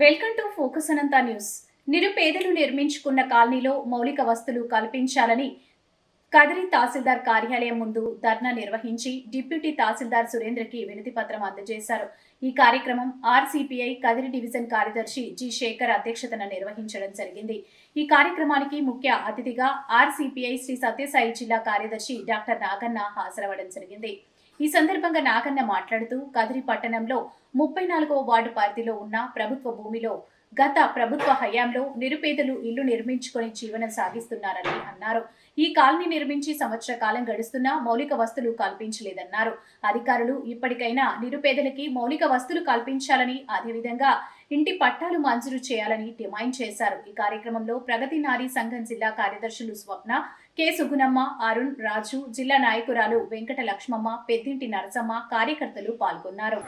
Welcome to focus Anantha news. నిరుపేదలు నిర్మించుకున్న కాలనీలో మౌలిక వస్తువులు కల్పించాలని కదిరి తహసీల్దార్ కార్యాలయం ముందు ధర్నా నిర్వహించి డిప్యూటీ తహసీల్దార్ సురేంద్రకి వినతి పత్రం అందజేశారు. ఈ కార్యక్రమం ఆర్సీపీఐ కదిరి డివిజన్ కార్యదర్శి జి శేఖర్ అధ్యక్షతన నిర్వహించడం జరిగింది. ఈ కార్యక్రమానికి ముఖ్య అతిథిగా ఆర్సీపీఐ శ్రీ సత్యసాయి జిల్లా కార్యదర్శి డాక్టర్ నాగన్న హాజరవడం జరిగింది. ఈ సందర్భంగా నాగన్న మాట్లాడుతూ కదిరి పట్టణంలో ముప్పై నాలుగవ వార్డు పరిధిలో ఉన్న ప్రభుత్వ భూమిలో గత ప్రభుత్వ హయాంలో నిరుపేదలు ఇల్లు నిర్మించుకొని జీవనం సాగిస్తున్నారని అన్నారు. ఈ కాలనీ నిర్మించి సంవత్సర కాలం గడుస్తున్నా మౌలిక వస్తువులు కల్పించలేదన్నారు. అధికారులు ఇప్పటికైనా నిరుపేదలకి మౌలిక వస్తువులు కల్పించాలని అదేవిధంగా ఇంటి పట్టాలు మంజూరు చేయాలని డిమాండ్ చేశారు. ఈ కార్యక్రమంలో ప్రగతి నారీ సంఘం జిల్లా కార్యదర్శులు స్వప్న కె. సుగుణమ్మ అరుణ్ రాజు జిల్లా నాయకురాలు వెంకట లక్ష్మమ్మ పెద్దింటి నరసమ్మ కార్యకర్తలు పాల్గొన్నారు.